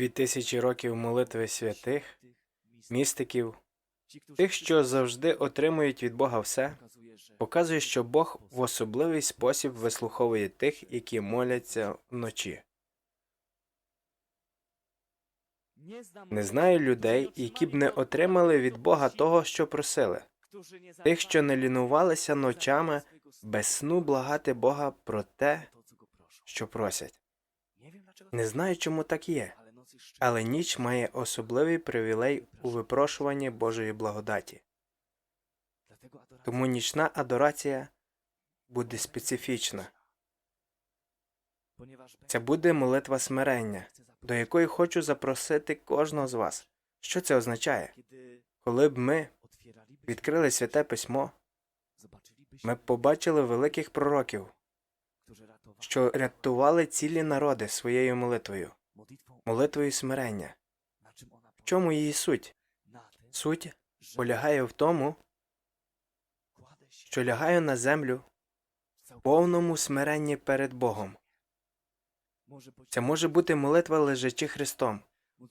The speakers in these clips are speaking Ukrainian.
Дві тисячі років молитви святих, містиків, тих, що завжди отримують від Бога все, показує, що Бог в особливий спосіб вислуховує тих, які моляться вночі. Не знаю людей, які б не отримали від Бога того, що просили, тих, що не лінувалися ночами без сну благати Бога про те, що просять. Не знаю, чому так є, але ніч має особливий привілей у випрошуванні Божої благодаті. Тому нічна адорація буде специфічна. Це буде молитва смирення, до якої хочу запросити кожного з вас. Що це означає? Коли б ми відкрили святе письмо, ми б побачили великих пророків, що рятували цілі народи своєю молитвою, молитвою смирення. В чому її суть? Суть полягає в тому, що лягаю на землю в повному смиренні перед Богом. Це може бути молитва лежачи Христом,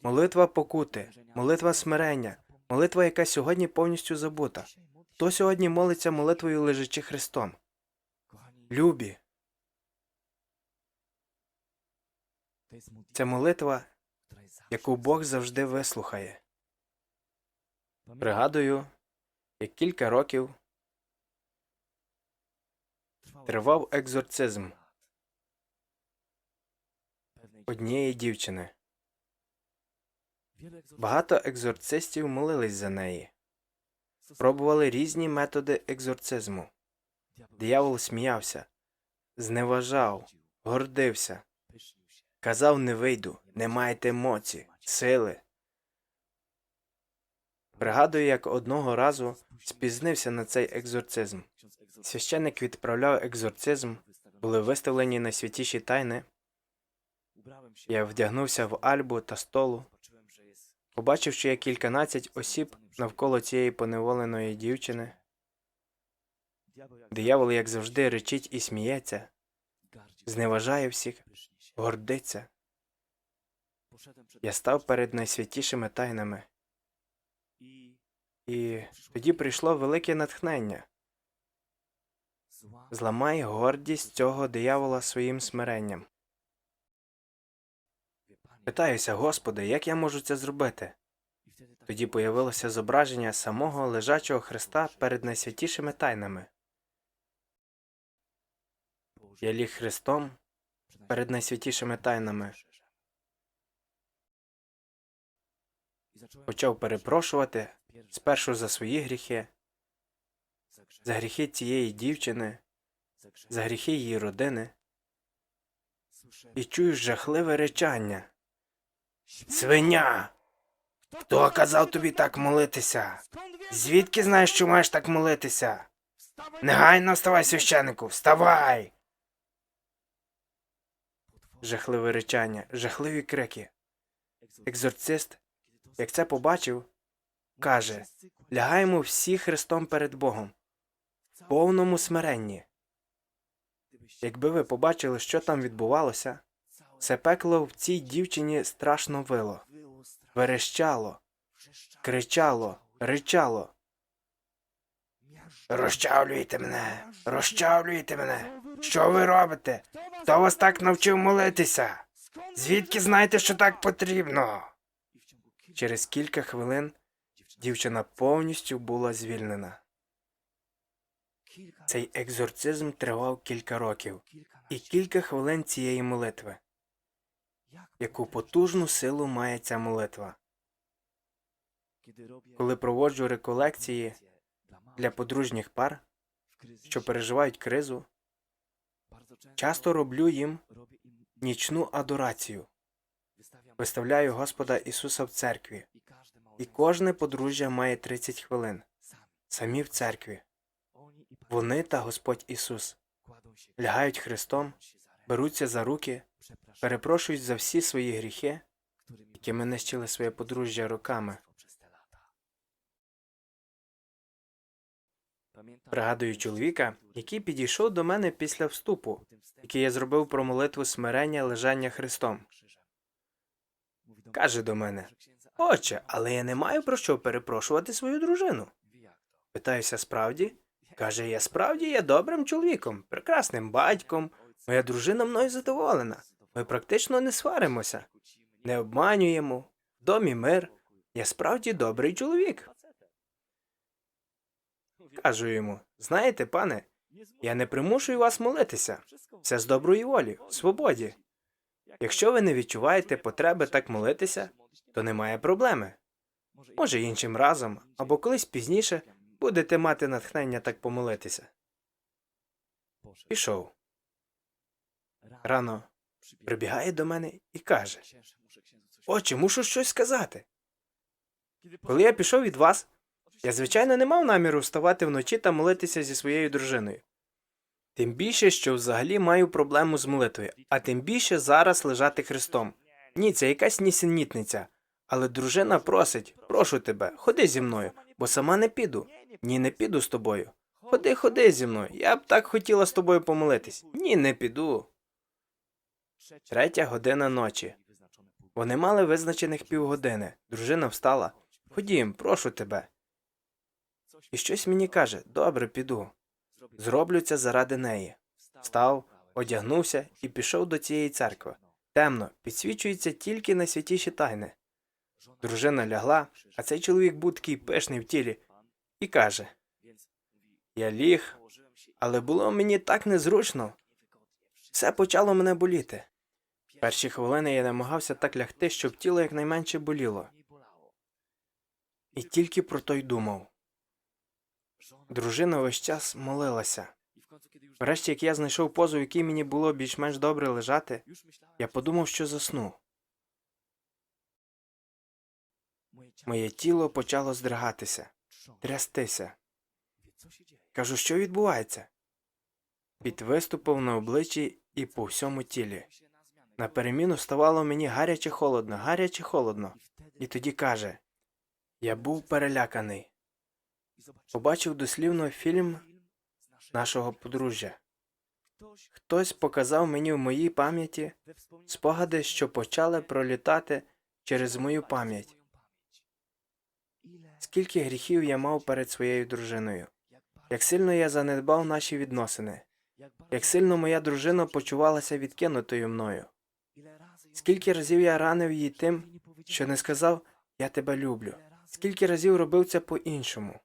молитва покути, молитва смирення, молитва, яка сьогодні повністю забута. Хто сьогодні молиться молитвою лежачи Христом? Любі, це молитва, яку Бог завжди вислухає. Пригадую, як кілька років тривав екзорцизм однієї дівчини. Багато екзорцистів молились за неї, пробували різні методи екзорцизму. Диявол сміявся, зневажав, гордився, казав не вийду, не маєте моці, сили. Пригадую, як одного разу спізнився на цей екзорцизм. Священник відправляв екзорцизм, були виставлені найсвятіші тайни. Я вдягнувся в альбу та столу, побачив, що є кільканадцять осіб навколо цієї поневоленої дівчини. Диявол, як завжди, речить і сміється, зневажає всіх, гордиться. Я став перед найсвятішими тайнами. І тоді прийшло велике натхнення. Зламай гордість цього диявола своїм смиренням. Питаюся, Господи, як я можу це зробити? Тоді появилося зображення самого лежачого Христа перед найсвятішими тайнами. Я ліг Христом перед найсвятішими тайнами, почав перепрошувати спершу за свої гріхи, за гріхи цієї дівчини, за гріхи її родини, і чую жахливе речання. Свиня! Хто казав тобі так молитися? Звідки знаєш, що маєш так молитися? Негайно вставай, священику, вставай! Жахливе речання, жахливі крики. Екзорцист, як це побачив, каже Лягаємо всі Христом перед Богом, в повному смиренні. Якби ви побачили, що там відбувалося, це пекло в цій дівчині страшно вило, верещало, кричало, ричало. Розчавлюйте мене, розчавлюйте мене. Що ви робите? Хто вас так навчив молитися? Звідки знаєте, що так потрібно? Через кілька хвилин дівчина повністю була звільнена. Цей екзорцизм тривав кілька років і кілька хвилин цієї молитви. Яку потужну силу має ця молитва? Коли проводжу реколекції для подружніх пар, що переживають кризу, часто роблю їм нічну адорацію, виставляю Господа Ісуса в церкві, і кожне подружжя має 30 хвилин, самі. В церкві. Вони та Господь Ісус. лягають Христом, беруться за руки, перепрошують за всі свої гріхи, якими нищили своє подружжя роками. Пригадую чоловіка, який підійшов до мене після вступу, який я зробив про молитву смирення лежання Христом. каже до мене: Отче, але я не маю про що перепрошувати свою дружину. Питаюся, справді? Каже, я справді є добрим чоловіком, прекрасним батьком. Моя дружина мною задоволена. Ми практично не сваримося, не обманюємо. В домі мир. Я справді добрий чоловік. Кажу йому: знаєте, пане, я не примушую вас молитися. Все з доброї волі, в свободі. Якщо ви не відчуваєте потреби так молитися, то немає проблеми. Може, іншим разом, або колись пізніше будете мати натхнення так помолитися. Пішов. Рано прибігає до мене і каже: Отче, мушу щось сказати. Коли я пішов від вас, я, звичайно, не мав наміру вставати вночі та молитися зі своєю дружиною. Тим більше, що взагалі маю проблему з молитвою, а тим більше зараз лежати Христом. Ні, це якась нісенітниця. Але дружина просить, прошу тебе, ходи зі мною, бо сама не піду. Ні, не піду з тобою. Ходи, ходи зі мною. Я б так хотіла з тобою помолитись. Ні, не піду. Третя година ночі. Вони мали визначених півгодини. Дружина встала. Ходім, прошу тебе. І щось мені каже: добре, піду. Зроблю це заради неї. Встав, одягнувся і пішов до цієї церкви. Темно, підсвічується тільки найсвятіші тайни. Дружина лягла, а цей чоловік був такий пишний в тілі, і каже: Я ліг, але було мені так незручно. Все почало мене боліти. Перші хвилини я намагався так лягти, щоб тіло якнайменше боліло. І тільки про то й думав. Дружина весь час молилася. Врешті, як я знайшов позу, в якій мені було більш-менш добре лежати, я подумав, що засну. Моє тіло почало здригатися, трястися. Кажу, що відбувається? Під виступив на обличчі і по всьому тілі. На переміну ставало мені гаряче холодно, гаряче холодно. І тоді каже: Я був переляканий. Побачив дослівно фільм нашого подружжя. Хтось показав мені в моїй пам'яті спогади, що почали пролітати через мою пам'ять. Скільки гріхів я мав перед своєю дружиною, як сильно я занедбав наші відносини, як сильно моя дружина почувалася відкинутою мною. Скільки разів я ранив її тим, що не сказав Я тебе люблю. Скільки разів робив це по-іншому.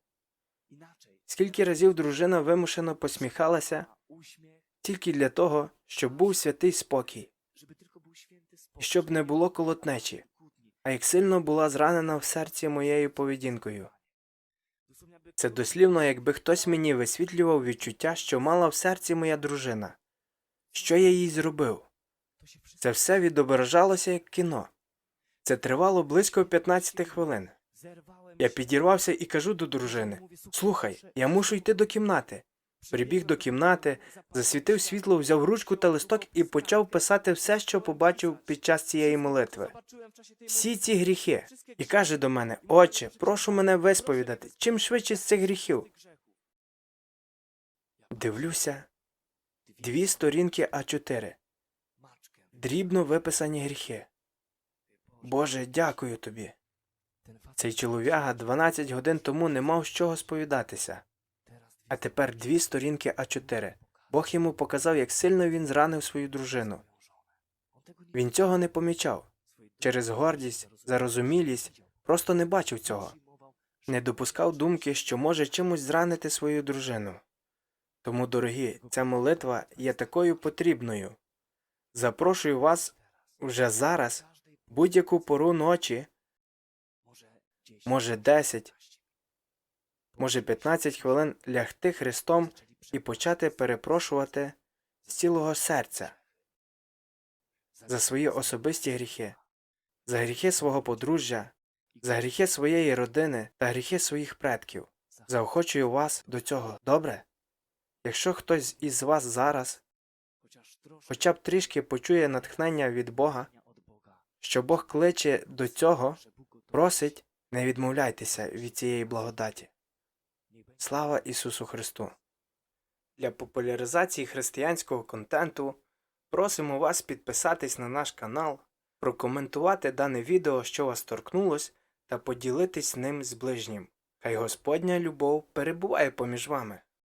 Скільки разів дружина вимушено посміхалася тільки для того, щоб був святий спокій, щоб не було колотнечі, а як сильно була зранена в серці моєю поведінкою. Це дослівно, якби хтось мені висвітлював відчуття, що мала в серці моя дружина. Що я їй зробив? Це все відображалося як кіно. Це тривало близько 15 хвилин. Я підірвався і кажу до дружини: Слухай, я мушу йти до кімнати. Прибіг до кімнати, засвітив світло, взяв ручку та листок і почав писати все, що побачив під час цієї молитви. Всі ці гріхи. І каже до мене: Отче, прошу мене висповідати, чим швидше з цих гріхів. Дивлюся дві сторінки А4. Дрібно виписані гріхи. Боже, дякую тобі. Цей чолов'яга 12 годин тому не мав з чого сповідатися. А тепер дві сторінки А4. Бог йому показав, як сильно він зранив свою дружину. Він цього не помічав. Через гордість, зарозумілість просто не бачив цього. Не допускав думки, що може чимось зранити свою дружину. Тому, дорогі, ця молитва є такою потрібною. Запрошую вас вже зараз, будь-яку пору ночі, може 10, може 15 хвилин лягти Христом і почати перепрошувати з цілого серця за свої особисті гріхи, за гріхи свого подружжя, за гріхи своєї родини та гріхи своїх предків. Заохочую вас до цього, добре? Якщо хтось із вас зараз хоча б трішки почує натхнення від Бога, що Бог кличе до цього, просить, не відмовляйтеся від цієї благодаті. Слава Ісусу Христу! Для популяризації християнського контенту просимо вас підписатись на наш канал, прокоментувати дане відео, що вас торкнулось, та поділитись ним з ближнім. Хай Господня любов перебуває поміж вами.